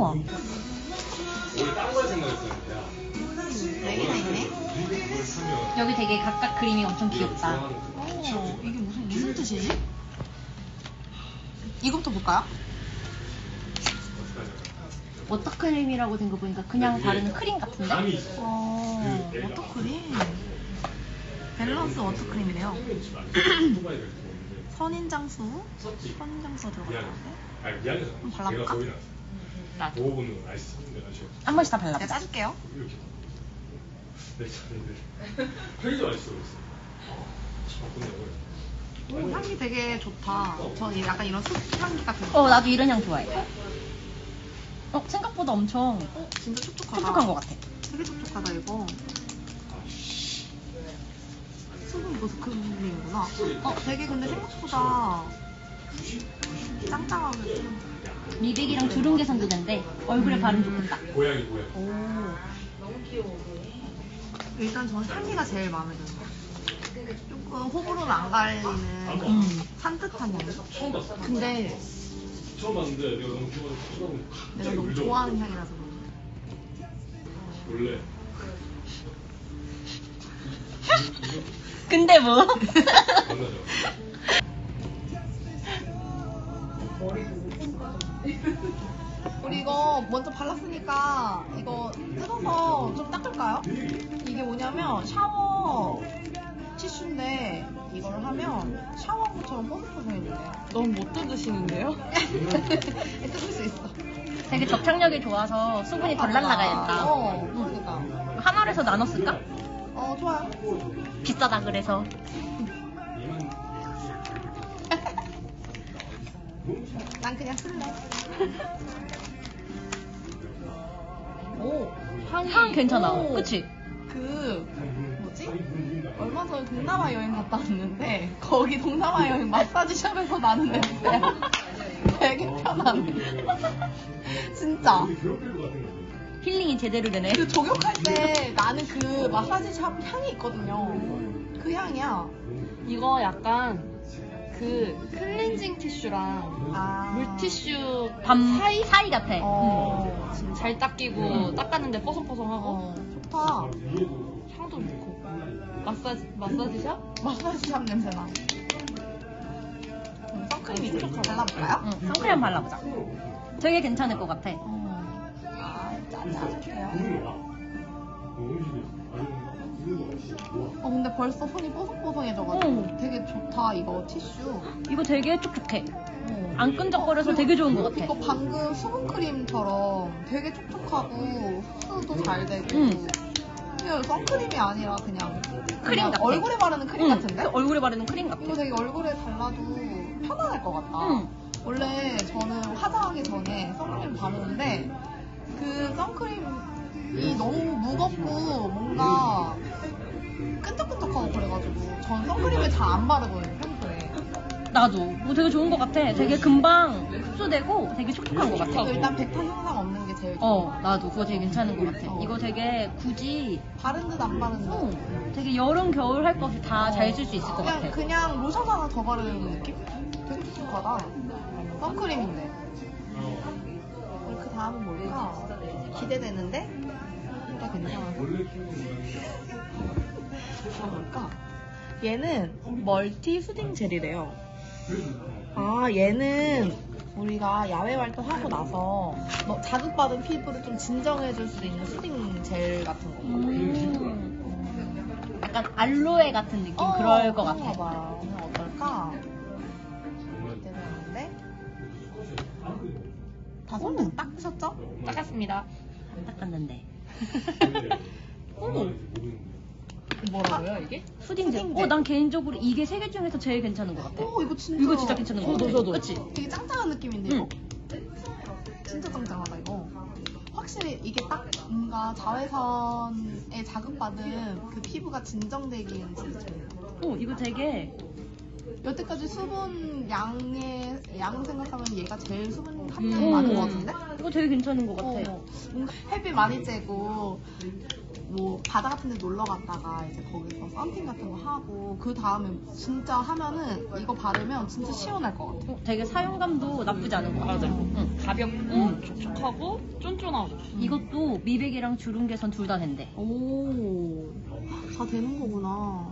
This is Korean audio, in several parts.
어. 원래 딴걸 생각했었는데 야. 네 개나 있네. 그걸 사면 여기 되게 각각 그림이 엄청 귀엽다. 어, 이게 무슨 무슨 뜻이지? 이거부터 볼까요? 워터크림이라고 된 거 보니까 그냥 바르는 크림 같은데? 있어. 어, 그 워터크림. 밸런스 워터크림이래요. 선인장수. 선인장수. 들어갔는데. 미안해서. 한번 발라볼까? 나도. 먹어보는 건 아이스. 근데 나 지금 한 번씩 다 내가 발라봐. 짜줄게요. 이렇게. 내 차례들. 편의점 아저씨 있어. 바꾼다고요. 오, 향기 되게 좋다. 전 약간 이런 숲 향기 같은 거. 어, 나도 이런 향 좋아해. 어, 생각보다 엄청 어, 진짜 촉촉하다. 촉촉한 것 같아. 되게 촉촉하다 이거. 수분 보습크림이구나. 어, 되게 근데 생각보다 짱짱하게 좀. 미백이랑 주름 개선도 된대. 얼굴에 바르면 좋겠다. 고양이 고양이. 오. 일단 전 향기가 제일 마음에 들어요. 조금 호불호는 안 갈리는 음. 산뜻한 향기. 처음 봤어. 근데 처음 봤는데 내가 너무 좋아서 쳐다보고 내가 갑자기 너무 울죠. 좋아하는 향이라서 그런가. 원래 근데 뭐? 만나죠. 우리 이거 먼저 발랐으니까 이거 뜯어서 좀 닦을까요? 이게 뭐냐면 샤워 티슈인데 이걸 하면 샤워부처럼 뽀송뽀송해지네요. 너무 못 뜯으시는데요? 뜯을 수 있어. 되게 접착력이 좋아서 수분이 덜 날라가겠다. 어, 그러니까. 하나에서 나눴을까? 어, 좋아요. 비싸다 그래서. 난 그냥 쓸래. 오, 향이. 향 괜찮아. 오, 그치? 그, 뭐지? 얼마 전에 동남아 여행 갔다 왔는데, 거기 동남아 여행 마사지샵에서 나는 냄새야. 되게 편한. 진짜. 힐링이 제대로 되네. 그 목욕할 때 나는 그 마사지샵 향이 있거든요. 그 향이야. 이거 약간 그 클렌징 티슈랑 아. 물티슈 밤 사이? 사이 같아. 어, 음, 잘 닦이고 닦았는데 뽀송뽀송하고 어, 좋다. 향도 좋고 마사지 마사지샵? 마사지샵 냄새나. 음, 선크림 이제 발라볼까요? 응, 선크림 발라보자. 되게 괜찮을 것 같아. 어. 아, 짜자줄게요. 어, 근데 벌써 손이 뽀송뽀송해져가지고 응. 되게 좋다, 이거 티슈. 이거 되게 촉촉해. 어. 안 끈적거려서 되게 좋은 것 같아. 이거 방금 수분크림처럼 되게 촉촉하고 흡수도 잘 되고. 응. 이거 선크림이 아니라 그냥, 크림 그냥 같아. 얼굴에 바르는 크림 응, 같은데? 그 얼굴에 바르는 크림 같아. 이거 되게 얼굴에 발라도 편안할 것 같다. 응. 원래 저는 화장하기 전에 선크림 바르는데 그 선크림 이 너무 무겁고 뭔가 끈적끈적하고 그래가지고 전 선크림을 잘 안 바르거든요 평소에. 나도. 뭐 되게 좋은 것 같아. 되게 금방 흡수되고 되게 촉촉한 것 같아. 그리고 일단 백타 현상 없는 게 제일 좋아. 어, 나도 그거 되게 괜찮은 것 같아. 어. 이거 되게 굳이 바른 듯 안 바른 듯. 어, 되게 여름 겨울 할 거 없이 다 잘 쓸 수 있을 것 그냥, 같아. 그냥 로션 하나 더 바르는 느낌? 되게 촉촉하다. 선크림인데. 그 다음은 뭘까? 기대되는데? 진짜 괜찮아. 아, 뭘까? 얘는 멀티 수딩 젤이래요. 아, 얘는 우리가 야외 활동하고 나서 뭐 자극받은 피부를 좀 진정해줄 수 있는 수딩 젤 같은 거. 음, 약간 알로에 같은 느낌 어, 그럴 것 같아. 봐. 오늘 어떨까? 다손 닦으셨죠? 닦았습니다. 안 닦았는데. 어머. 뭐라고요 이게? 수딩젤. 수딩젤. 어, 난 개인적으로 이게 세 개 중에서 제일 괜찮은 것 같아. 오, 이거 진짜. 이거 진짜 괜찮은 것 같아. 저도, 저도. 그치? 되게 짱짱한 느낌인데, 이거? 응. 진짜 짱짱하다, 이거. 확실히 이게 딱 뭔가 자외선에 자극받은 그 피부가 진정되기엔 진짜 좋네요. 어, 이거 되게 여태까지 수분 양의, 양 생각하면 얘가 제일 수분 함량이 음. 많은 것 같은데? 이거 되게 괜찮은 것 같아. 어, 뭔가 햇빛 많이 쬐고 뭐 바다 같은 데 놀러 갔다가 이제 거기서 썬팅 같은 거 하고 그 다음에 진짜 하면은 이거 바르면 진짜 시원할 것 같아. 어, 되게 사용감도 나쁘지 않은 것 같아. 맞아요. 응. 가볍고 음. 촉촉하고 쫀쫀하고. 이것도 미백이랑 주름 개선 둘 다 된대. 오, 다 되는 거구나.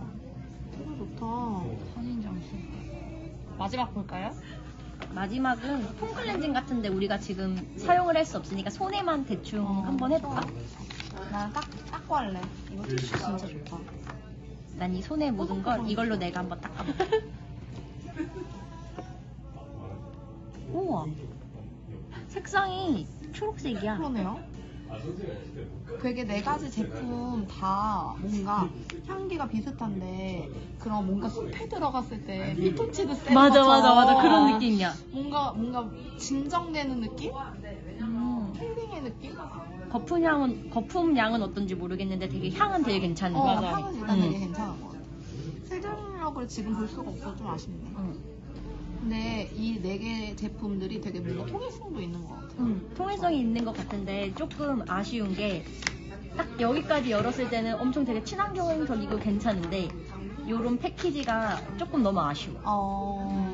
되게 좋다. 마지막 볼까요? 마지막은 폼 클렌징 같은데 우리가 지금 사용을 할 수 없으니까 손에만 대충 어. 한번 해볼까? 나는 딱, 닦고 할래. 이거 티슈 진짜 좋다. 난 이 손에 묻은 걸 이걸로 내가 한번 닦아볼게. 우와. 색상이 초록색이야. 그러네요. 되게 네 가지 제품 다 뭔가 향기가 비슷한데 그런 뭔가 숲에 들어갔을 때 피톤치드 쌤 맞아, 맞아, 맞아. 그런 느낌이야. 뭔가 뭔가 진정되는 느낌? 음. 힐링의 느낌? 거품 향은 거품 양은 어떤지 모르겠는데 되게 향은 되게 괜찮은 어, 거 맞아. 향은 일단 음. 되게 괜찮은 것 같아. 세정력을 지금 볼 수가 없어 좀 아쉽네. 응. 근데 이 네 개 제품들이 되게 뭔가 통일성도 있는 것 같아. 음, 통일성이 있는 것 같은데 조금 아쉬운 게 딱 여기까지 열었을 때는 엄청 되게 친환경적이고 괜찮은데 요런 패키지가 조금 너무 아쉬워. 어,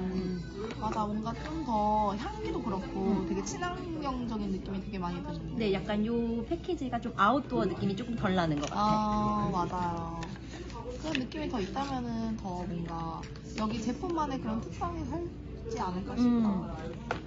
맞아. 뭔가 좀 더 향기도 그렇고 되게 친환경적인 느낌이 되게 많이 드는데. 근데 약간 요 패키지가 좀 아웃도어 느낌이 조금 덜 나는 것 같아. 아, 맞아요. 그런 느낌이 더 있다면은 더 뭔가 여기 제품만의 그런 특성이 살지 않을까 싶다. 음.